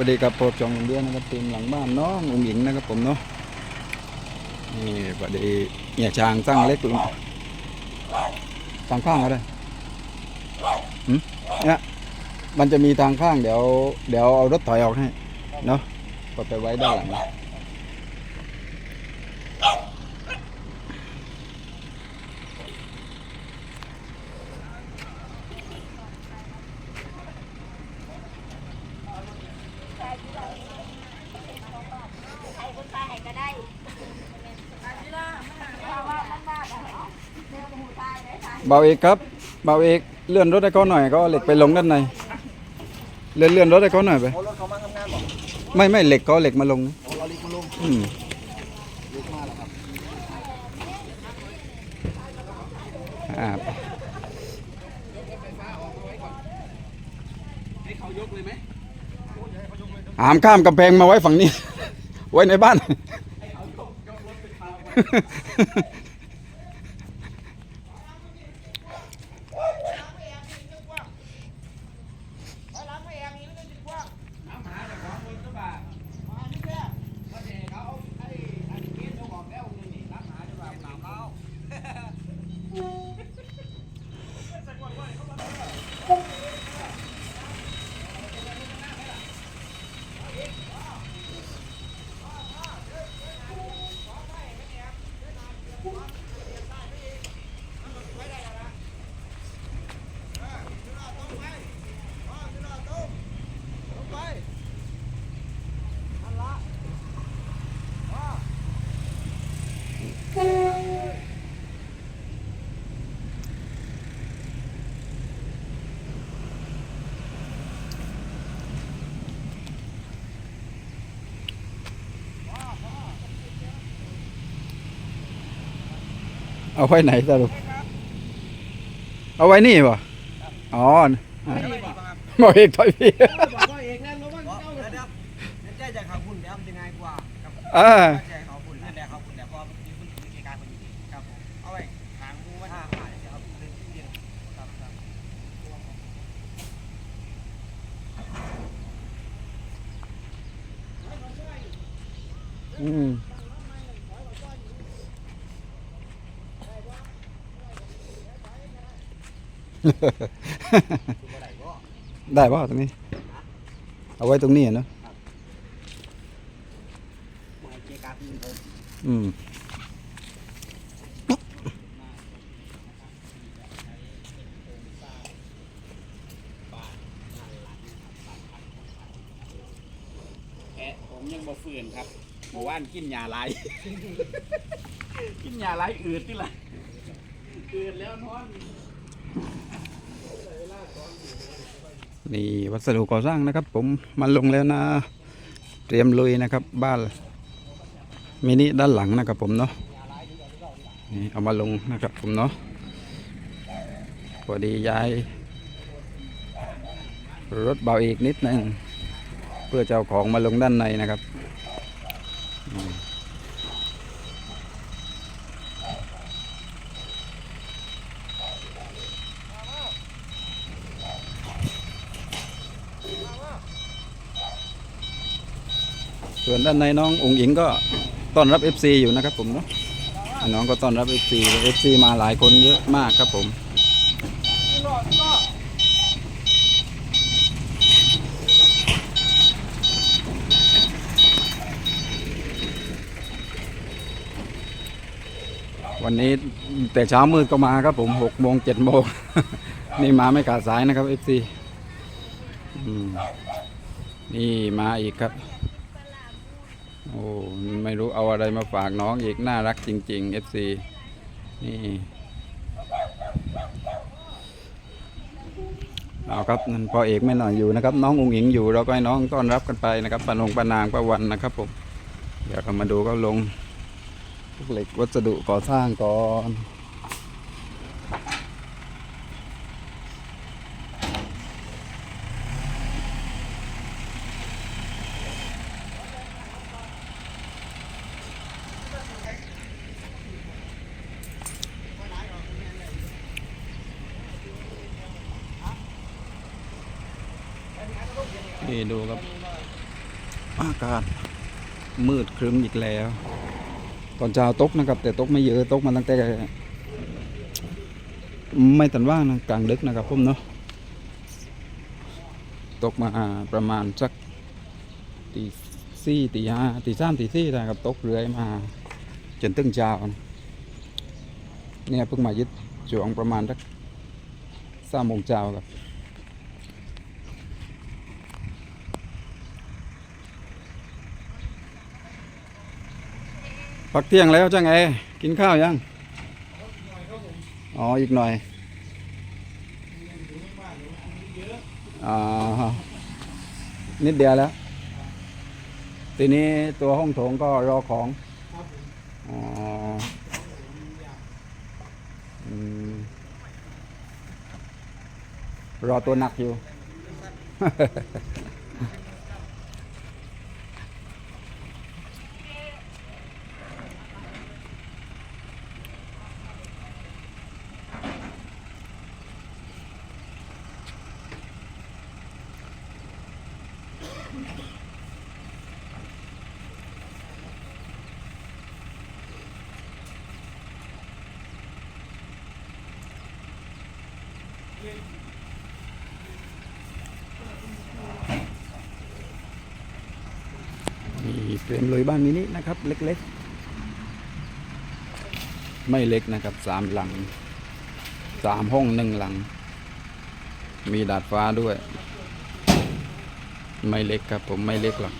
วัสดีกับโปรจองเดือนนะครับทีมหลังบ้านน้องอุ๋งหญิงนะครับผมเนาะนี่สวัสดีเนี่ยช้างตั้งเล็กลงทางข้างก็ได้หืมเนี่ยมันจะมีทางข้างเดี๋ยว เดี๋ยวเอารถถอยออกให้เนาะก็ไปไว้ด้านหลัง ใครคนตายก็ได้ว่าว่ามันว่าเดินหูตายได้ตาย เบาเอกครับเบาเอกเลื่อนรถให้เขาหน่อยก็เหล็กไปลงด้านในเลื่อนเลื่อนรถให้เขาหน่อยไปโอ้รถเขามาทำงานบอกไม่ไม่เหล็กก็เหล็กมาลงโอ้เราลีกมาลงอืมเหลีกมาแล้วครับอ่าหามข้ามกำแพงมาไว้ฝั่งนี้ ไว้ในบ้าน เอาไว้ไหนสรุปเอาไว้นี่ป่ะอ๋อบอกเอกถอยพี่บอกว่าเองนั่นรถมันเจ้าเดี๋ยวเดี๋ยวแจ้งจากเขาคุณเดี๋ยวมันจะง่ายกว่าครับอ่าแจ้งเขาคุณนั่นแหละเขาคุณเดี๋ยวพอมีคุณมีกิจการคนอยู่ครับผมเอาไว้ทางมูว่าทางผ่านจะเอาเรื่องเรียนครับครับอืม ได้ป่ะตรงนี้ เอาไว้ตรงนี้อะเนอะอืมแพะผมยังบ่ฟื้นครับเมื่อวานกินยาหลกินยาหลอืดที่ละอืดแล้วนอน นี่วัสดุก่อสร้างนะครับ ผมมาลงแล้วนะ เตรียมลุยนะครับ บ้านมินิด้านหลังนะครับผมเนาะนี่เอามาลงนะครับผมเนาะพอดีย้าย รถเบาอีกนิดหนึงเพื่อจะเอาของมาลงด้านในนะครับ ส่วนด้านในน้ององค์หญิงก็ต้อนรับ FC อยู่นะครับผมเนาะน้องก็ต้อนรับ FC FC มาหลายคนเยอะมากครับผมวันนี้แต่เช้ามืดก็มาครับผมหกโมงเจ็ดโมงนี่มาไม่ขาดสายนะครับ FC อืมนี่มาอีกครับ โอ้ไม่รู้เอาอะไรมาฝากน้องอีก น่ารักจริงๆ FC นี่เอาครับนั่นพอเอกไม่หน่อยอยู่นะครับ น้ององหญิงอยู่เราก็ให้น้องต้อนรับกันไปนะครับปานงปานางประวันนะครับผมเดี๋ยวเรามาดูก็ลงเหล็กวัสดุก่อสร้างก่อน นี่ดูครับ อากาศมืดครึ้มอีกแล้ว ตอนเช้าตกนะครับ แต่ตกไม่เยอะตกมาตั้งแต่ ไม่ตันว่างนะกลางดึกนะครับผมเนาะตกมาประมาณสักตีสี่ตีห้าตีสามตีสี่นะครับตกเรื่อยมา จนตึงเช้าเนี่ยเพิ่งมายึดช่วงประมาณสักสามโมงเช้าครับ พักเที่ยงแล้วจังไงกินข้าวยัง อ๋อ อีกหน่อยอนิดเดียวแล้ว ทีนี้ตัวห้องโถงก็รอของ อ๋อรอตัวหนักอยู่ นี่ เฟรมเลยบ้านมินินะครับ เล็กๆ ไม่เล็กนะครับสามหลังสามห้องหนึ่งหลัง มีดาดฟ้าด้วย ไม่เล็กครับผมไม่เล็กหรอก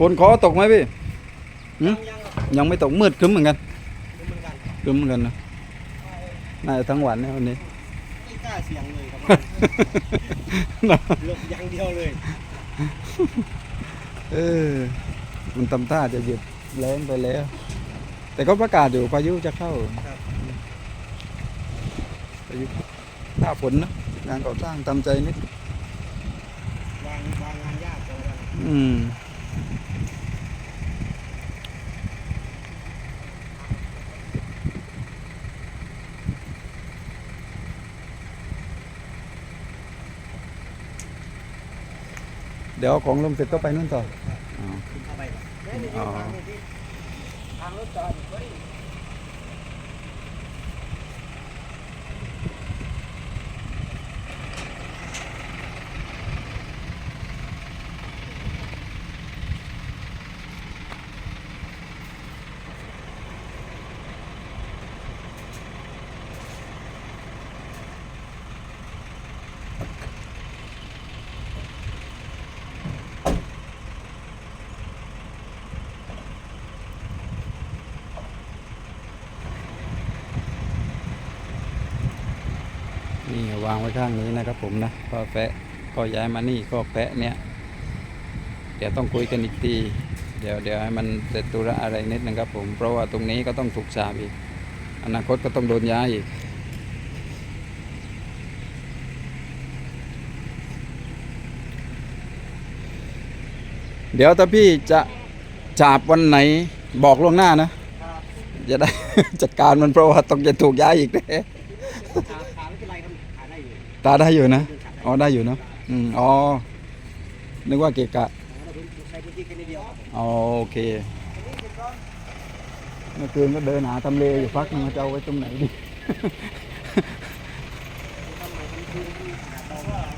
ฝนขอตกไหมพี่หืมยังครับยังไม่ตกมืดครึ้มเหมือนกันเหมือนกันครึ้มเหมือนกันนะน่าจะทั้งวันเนี่ยวันนี้ไม่กล้าเสียงเลยครับหลบอย่างเดียวเลยเออมันทำท่าจะหยุดแรงไปแล้ว แต่ก็ประกาศอยู่พายุจะเข้าครับพายุหน้าฝนนะงานก่อสร้างทำใจนิดวางวางงานยากจังเลยอืม เดี๋ยวเอาของลงเสร็จก็ไปนู่นต่ออ๋อเข้าไปก่อนอ๋อทางรถจอดางไว้ข้างนี้นะครับผมนะก็แปะก็ย้ายมานี่ก็แปะเนี้ยเดี๋ยวต้องคุยกันอีกทีเดี๋ยวเดี๋ยวให้มันเสร็จธุระอะไรนิดนึงครับผมเพราะว่าตรงนี้ก็ต้องถูกฉาบอีก อนาคตก็ต้องโดนย้ายอีกเดี๋ยวถ้าพี่จะฉาบวันไหนบอกล่วงหน้านะจะได้จัดการมันเพราะว่าต้องจะถูกย้ายอีกแน่ ตาได้อยู่นะ อ๋อได้อยู่เนอะอืมอ๋อ นึกว่าเกะกะอ๋อโอเค เมื่อคืนก็เดินหาทำเลอยู่พักนึงว่าจะเอาไว้ตรงไหนดี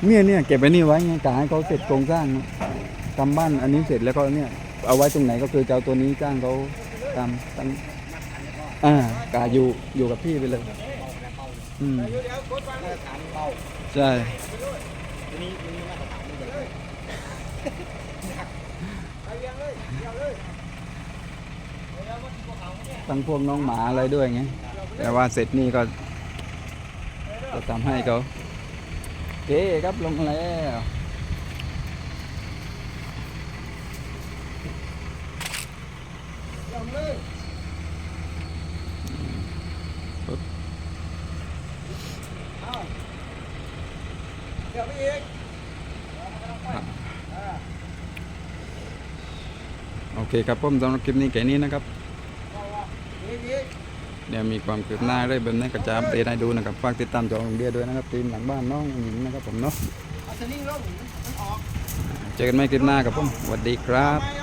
เนี่ยเนี่ยเก็บไว้นี่ไว้ไงกะให้เขาเสร็จโครงสร้างนะทำบ้านอันนี้เสร็จแล้วก็เนี่ย เอาไว้ตรงไหนก็คือจะเอาตัวนี้จ้างเขาตามตั้งอ่ากาอยู่อยู่กับพี่ไปเลย อืมมาตรฐานเบาใช่ตัวนี้ตัวนี้มาตรฐานไปเรียงเลยเรียงเลยเดี๋ยวมันพวกเขาเนี่ยตั้งพวกน้องหมาอะไรด้วยไงแต่ว่าเสร็จนี่ก็จะทำให้เขาโอเคครับลงแล้ว เรียงเลยเอา เดี๋ยวไปอีกโอเคครับผมสำหรับคลิปนี้แค่นี้นะครับอีกอีกเดี๋ยวมีความคืบหน้าอะไรแบบนี้ก็จะอัปเดตให้ดูนะครับฝากติดตามจอของเดียด้วยนะครับทีมหลังบ้านน้องหญิงนะครับผมเนาะเอาสลิงลงมันออกเจอกันใหม่คลิปหน้าครับผมสวัสดีครับเอาไหม